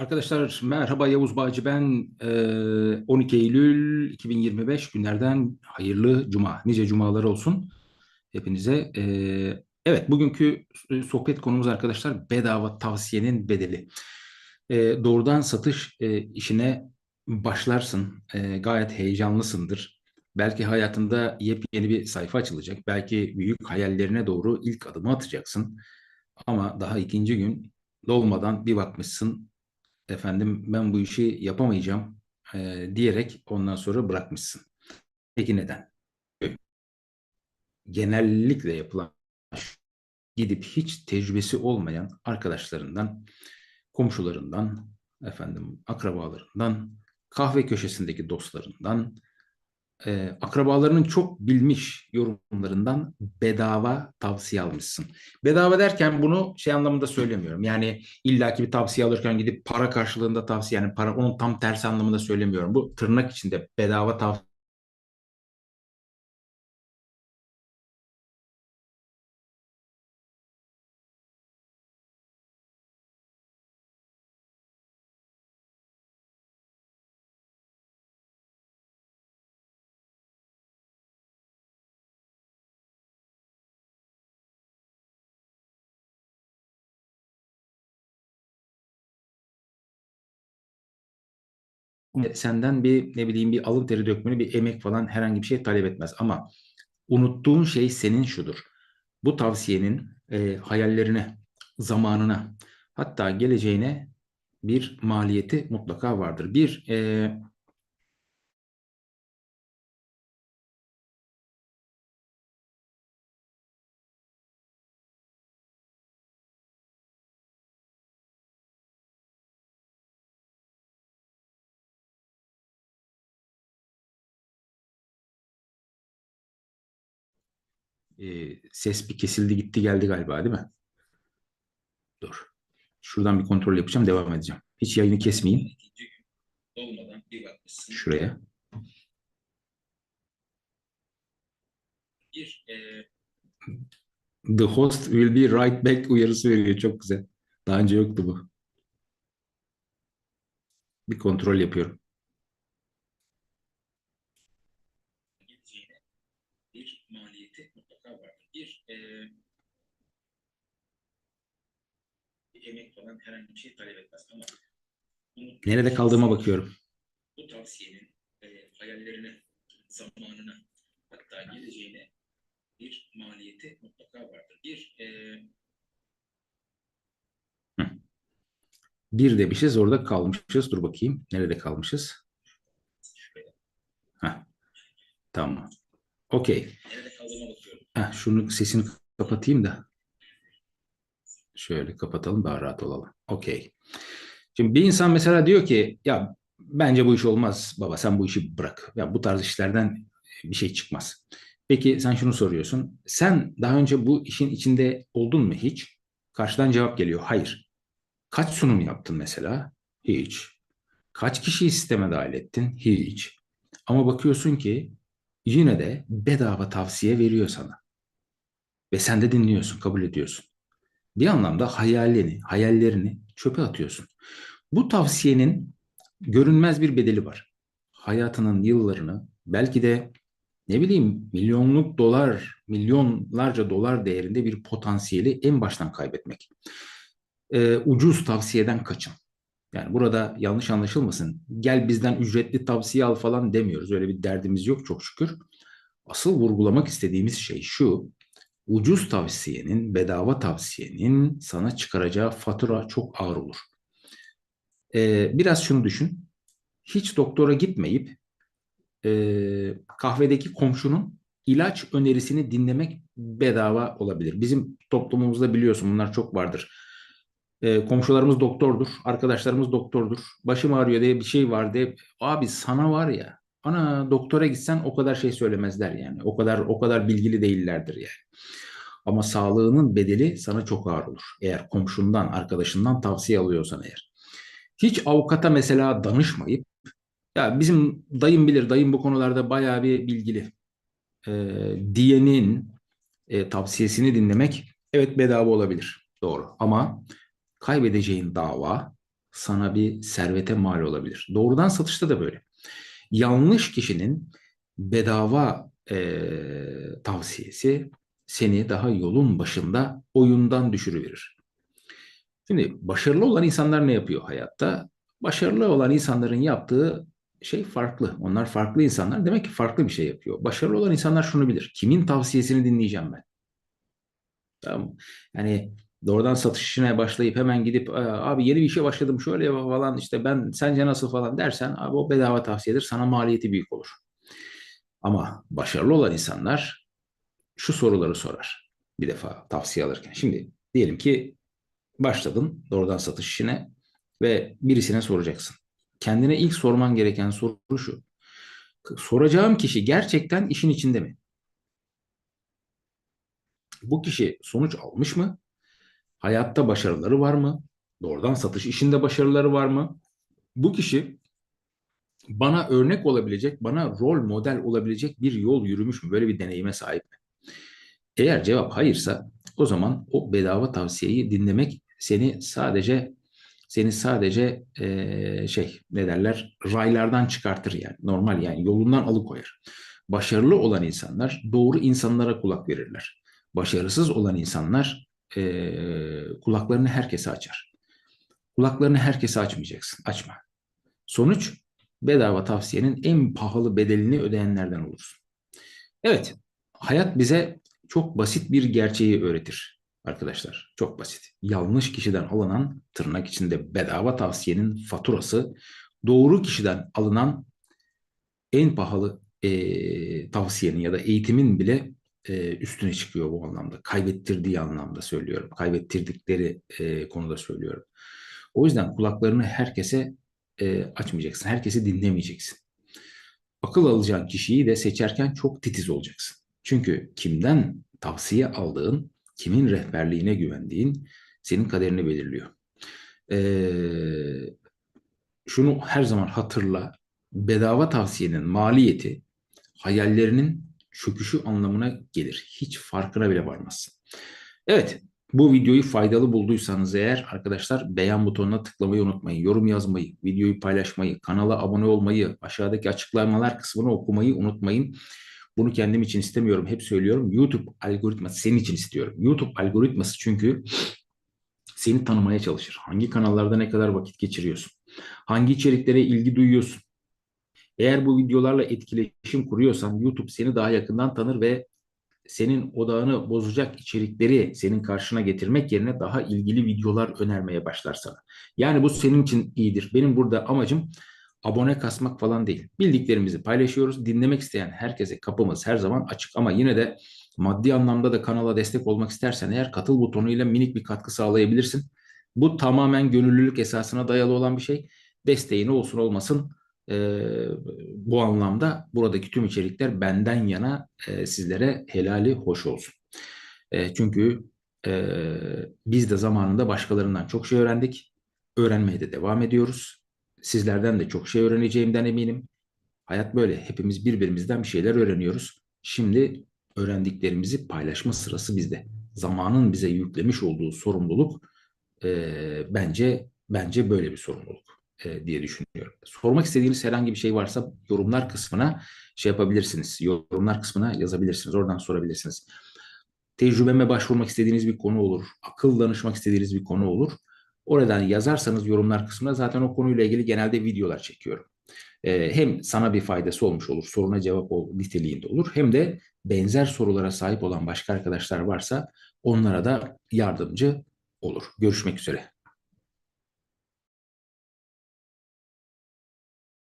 Arkadaşlar merhaba Yavuz Bağcı ben. Ee, 12 Eylül 2025 günlerden hayırlı cuma. Nice cumalar olsun hepinize. Ee, evet bugünkü sohbet konumuz arkadaşlar bedava tavsiyenin bedeli. Ee, doğrudan satış e, işine başlarsın. Ee, gayet heyecanlısındır. Belki hayatında yepyeni bir sayfa açılacak. Belki büyük hayallerine doğru ilk adımı atacaksın. Ama daha ikinci gün dolmadan bir bakmışsın efendim ben bu işi yapamayacağım e, diyerek ondan sonra bırakmışsın. Peki neden? Genellikle yapılan gidip hiç tecrübesi olmayan arkadaşlarından, komşularından, efendim akrabalarından, kahve köşesindeki dostlarından, e, akrabalarının çok bilmiş yorumlarından bedava tavsiye almışsın. Bedava derken bunu şey anlamında söylemiyorum. Yani illaki bir tavsiye alırken gidip para karşılığında tavsiye yani para onun tam tersi anlamında söylemiyorum. Bu tırnak içinde bedava tavsiye senden bir ne bileyim bir alın teri dökmeni, bir emek falan herhangi bir şey talep etmez. Ama unuttuğun şey senin şudur. Bu tavsiyenin e, hayallerine, zamanına, hatta geleceğine bir maliyeti mutlaka vardır. Bir e, e, ses bir kesildi gitti geldi galiba değil mi? Dur. Şuradan bir kontrol yapacağım devam edeceğim. Hiç yayını kesmeyeyim. Şuraya. Bir, e... The host will be right back uyarısı veriyor. Çok güzel. Daha önce yoktu bu. Bir kontrol yapıyorum. Bir maliyeti mutlaka vardır. Bir, e... bir emek falan herhangi bir şey talep etmez ama Nerede kaldığıma bakıyorum. Bu tavsiyenin e, hayallerine, zamanına, hatta geleceğine bir maliyeti mutlaka vardır. Bir e... bir demişiz orada kalmışız. Dur bakayım. Nerede kalmışız? Heh. Tamam. Okey. Şunu sesini kapatayım da. Şöyle kapatalım daha rahat olalım. Okey. Şimdi bir insan mesela diyor ki ya bence bu iş olmaz baba sen bu işi bırak. Ya bu tarz işlerden bir şey çıkmaz. Peki sen şunu soruyorsun. Sen daha önce bu işin içinde oldun mu hiç? Karşıdan cevap geliyor. Hayır. Kaç sunum yaptın mesela? Hiç. Kaç kişiyi sisteme dahil ettin? Hiç. Ama bakıyorsun ki yine de bedava tavsiye veriyor sana. Ve sen de dinliyorsun, kabul ediyorsun. Bir anlamda hayallerini, hayallerini çöpe atıyorsun. Bu tavsiyenin görünmez bir bedeli var. Hayatının yıllarını belki de ne bileyim milyonluk dolar, milyonlarca dolar değerinde bir potansiyeli en baştan kaybetmek. Ee, ucuz tavsiyeden kaçın. Yani burada yanlış anlaşılmasın. Gel bizden ücretli tavsiye al falan demiyoruz. Öyle bir derdimiz yok çok şükür. Asıl vurgulamak istediğimiz şey şu. Ucuz tavsiyenin, bedava tavsiyenin sana çıkaracağı fatura çok ağır olur. Ee, biraz şunu düşün. Hiç doktora gitmeyip e, kahvedeki komşunun ilaç önerisini dinlemek bedava olabilir. Bizim toplumumuzda biliyorsun bunlar çok vardır. E, komşularımız doktordur, arkadaşlarımız doktordur. Başım ağrıyor diye bir şey var diye. Abi sana var ya, ana doktora gitsen o kadar şey söylemezler yani. O kadar o kadar bilgili değillerdir yani. Ama sağlığının bedeli sana çok ağır olur. Eğer komşundan, arkadaşından tavsiye alıyorsan eğer. Hiç avukata mesela danışmayıp ya bizim dayım bilir, dayım bu konularda bayağı bir bilgili e, diyenin e, tavsiyesini dinlemek evet bedava olabilir. Doğru. Ama kaybedeceğin dava sana bir servete mal olabilir. Doğrudan satışta da böyle. Yanlış kişinin bedava e, tavsiyesi seni daha yolun başında oyundan düşürüverir. Şimdi başarılı olan insanlar ne yapıyor hayatta? Başarılı olan insanların yaptığı şey farklı. Onlar farklı insanlar. Demek ki farklı bir şey yapıyor. Başarılı olan insanlar şunu bilir. Kimin tavsiyesini dinleyeceğim ben? Tamam Yani doğrudan satış işine başlayıp hemen gidip abi yeni bir işe başladım şöyle falan işte ben sence nasıl falan dersen abi o bedava tavsiyedir sana maliyeti büyük olur. Ama başarılı olan insanlar şu soruları sorar bir defa tavsiye alırken. Şimdi diyelim ki başladın doğrudan satış işine ve birisine soracaksın. Kendine ilk sorman gereken soru şu. Soracağım kişi gerçekten işin içinde mi? Bu kişi sonuç almış mı? Hayatta başarıları var mı? Doğrudan satış işinde başarıları var mı? Bu kişi bana örnek olabilecek, bana rol model olabilecek bir yol yürümüş mü? Böyle bir deneyime sahip mi? Eğer cevap hayırsa o zaman o bedava tavsiyeyi dinlemek seni sadece seni sadece e, şey ne derler raylardan çıkartır yani normal yani yolundan alıkoyar. Başarılı olan insanlar doğru insanlara kulak verirler. Başarısız olan insanlar e, kulaklarını herkese açar. Kulaklarını herkese açmayacaksın. Açma. Sonuç bedava tavsiyenin en pahalı bedelini ödeyenlerden olursun. Evet, hayat bize çok basit bir gerçeği öğretir arkadaşlar. Çok basit. Yanlış kişiden alınan tırnak içinde bedava tavsiyenin faturası doğru kişiden alınan en pahalı e, tavsiyenin ya da eğitimin bile üstüne çıkıyor bu anlamda. Kaybettirdiği anlamda söylüyorum. Kaybettirdikleri konuda söylüyorum. O yüzden kulaklarını herkese açmayacaksın. Herkesi dinlemeyeceksin. Akıl alacağın kişiyi de seçerken çok titiz olacaksın. Çünkü kimden tavsiye aldığın, kimin rehberliğine güvendiğin senin kaderini belirliyor. Şunu her zaman hatırla. Bedava tavsiyenin maliyeti hayallerinin çöküşü anlamına gelir. Hiç farkına bile varmazsın. Evet, bu videoyu faydalı bulduysanız eğer arkadaşlar beğen butonuna tıklamayı unutmayın. Yorum yazmayı, videoyu paylaşmayı, kanala abone olmayı, aşağıdaki açıklamalar kısmını okumayı unutmayın. Bunu kendim için istemiyorum. Hep söylüyorum. YouTube algoritması senin için istiyorum. YouTube algoritması çünkü seni tanımaya çalışır. Hangi kanallarda ne kadar vakit geçiriyorsun? Hangi içeriklere ilgi duyuyorsun? Eğer bu videolarla etkileşim kuruyorsan YouTube seni daha yakından tanır ve senin odağını bozacak içerikleri senin karşına getirmek yerine daha ilgili videolar önermeye başlar sana. Yani bu senin için iyidir. Benim burada amacım abone kasmak falan değil. Bildiklerimizi paylaşıyoruz. Dinlemek isteyen herkese kapımız her zaman açık ama yine de maddi anlamda da kanala destek olmak istersen eğer katıl butonuyla minik bir katkı sağlayabilirsin. Bu tamamen gönüllülük esasına dayalı olan bir şey. Desteğin olsun olmasın e, bu anlamda buradaki tüm içerikler benden yana e, sizlere helali hoş olsun. E, çünkü e, biz de zamanında başkalarından çok şey öğrendik. Öğrenmeye de devam ediyoruz. Sizlerden de çok şey öğreneceğimden eminim. Hayat böyle. Hepimiz birbirimizden bir şeyler öğreniyoruz. Şimdi öğrendiklerimizi paylaşma sırası bizde. Zamanın bize yüklemiş olduğu sorumluluk e, bence bence böyle bir sorumluluk e, diye düşünüyorum. Sormak istediğiniz herhangi bir şey varsa yorumlar kısmına şey yapabilirsiniz. Yorumlar kısmına yazabilirsiniz. Oradan sorabilirsiniz. Tecrübeme başvurmak istediğiniz bir konu olur. Akıl danışmak istediğiniz bir konu olur. Oradan yazarsanız yorumlar kısmına zaten o konuyla ilgili genelde videolar çekiyorum. Ee, hem sana bir faydası olmuş olur, soruna cevap ol, niteliğinde olur. Hem de benzer sorulara sahip olan başka arkadaşlar varsa onlara da yardımcı olur. Görüşmek üzere.